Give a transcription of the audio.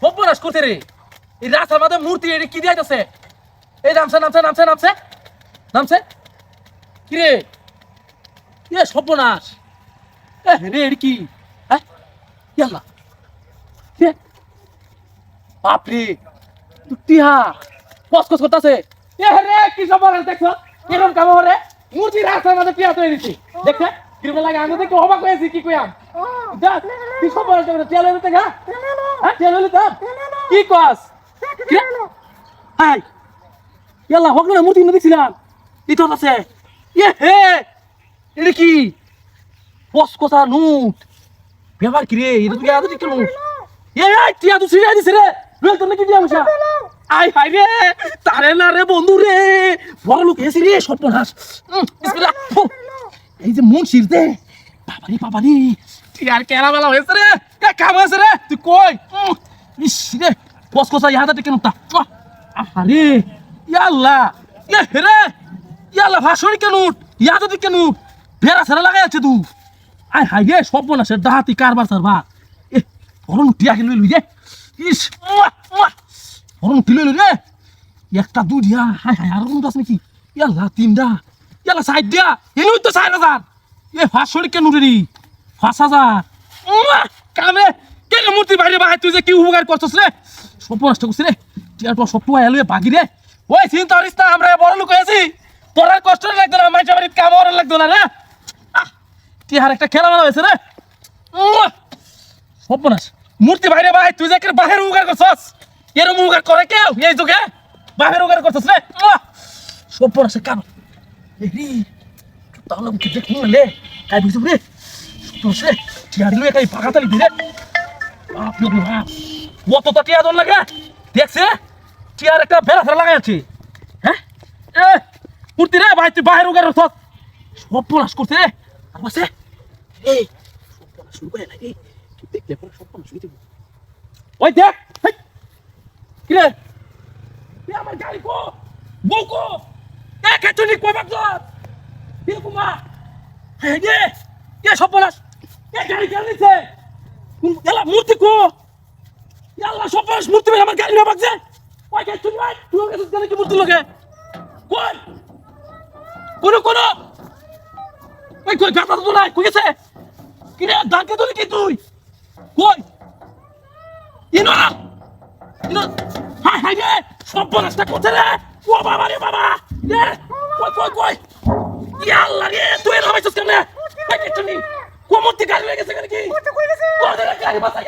সর্বনাশ করতে রে। এই রাস্তার মধ্যে মূর্তি এটা কি দিয়াইতেছে এই নামছে নামছে নামছে নামছে। নামছে? কি রে এ সর্বনাশ। রে কি? হ্যাঁ? করতেছে। এ রে, কি সর্বনাশ দেখছ? এরকম কাম রে? মূর্তি রাস্তার মধ্যে টিহা তৈরি দেখছে? কীরকম লাগে? আমি দেখে অবাক হয়েছি, কি টিহা লইতে গা? হ্যাঁ কি কস? হাই। ইয়াল্লা, হোক না, মূর্তি দেখছিলাম ইতর আছে ইয়ে হে! কি? পস কথা নুট। ব্যাপার কি রে? এটা তুই আদর কি নুট? এ আই তুই আদর সিরিয়া দিছ রে? রুল তোর কি দিয়া মুসা আই হাই রে! তারে না রে, বন্ধু রে! বড় লোক এসে। এই যে মন শির দে বাবারি বাবারি তুই আর কেরা বেলা হয়েছে রে? এ, কাম হয়েছে রে? তুই কই? ইস রে পস কথা ইহাদা টিকে নুটা আরে ইয়াল্লা ইয়ে রে, ইয়াল্লা ভাষণি কেন ইয়াদা টিকে নুট ভেড়া ছেড়া লাগাই আছে তুই আই হাই রে, সর্বনাশের ডাহাতি কারবার সারবার এ হরণ টিয়া কিলো লই রে। ইস। হরণ কিলো লই রে। একটা, দুই দিয়া। হাই হাই আর কোন আছে নাকি? ইয়াল্লা, তিনটা। ইয়াল্লা সাইড দিয়া ইনুই তো সাইড হাজার। এ ফাঁসশো কেন রে? পাঁচ হাজার। কামে কেন মূর্তি বাইরে বাহাই তুই যে কি উপকার করছস রে? সর্বনাষ্ট করছিস রে। টিয়া তো সব টুয়া বাগি রে। ওই চিন্তা করিস না, আমরা বড় লোক হয়েছি। তোর আর কষ্ট লাগতো না মাইজা বাড়ির কাম আর লাগতো না রে। টিহার একটা খেলা মেলা হয়েছে রে। উম্মা! সর্বনাশ। মূর্তি বাইরে ভাই তুই যে বাহির উগার করছস। এরম উগার করে কেউ এই যুগে? বাহির উগার করছস রে। কাম এই রে তাহলে মুখে দেখ লে। কাই বুঝতে রে টিহার লুয়ে কাই পাকাতালি দিরে বাপ রে বাপ। কত তো টিয়া দল লাগে দেখছে? টিয়ার একটা বেড়া ফেরা লাগাই আছে। হ্যাঁ? এ মূর্তি রে ভাই তুই বাহির উগার সর্বনাশ করছে। আর বসে করে হয়ে ওই দেখ হেই, কি রে? এ আমার গাড়ি কো বউ কো। এ কেটুনি কো বাগদর এ কুমা সর্বনাশ গাড়ি কেন নিছে এলা মূর্তি কো? ইয়াল্লা সর্বনাশ মূর্তি মেরে আমার গাড়ি না কেটুনি ভাই? তুই ওকে জানে কি কি কি তুই? কই? ইনো না? ইনো, হাই হাই রে, সব বনাসটা কোথায় রে? রে বাবা! রে কই কই কই? রে, তুই এর হইছস কেন রে কই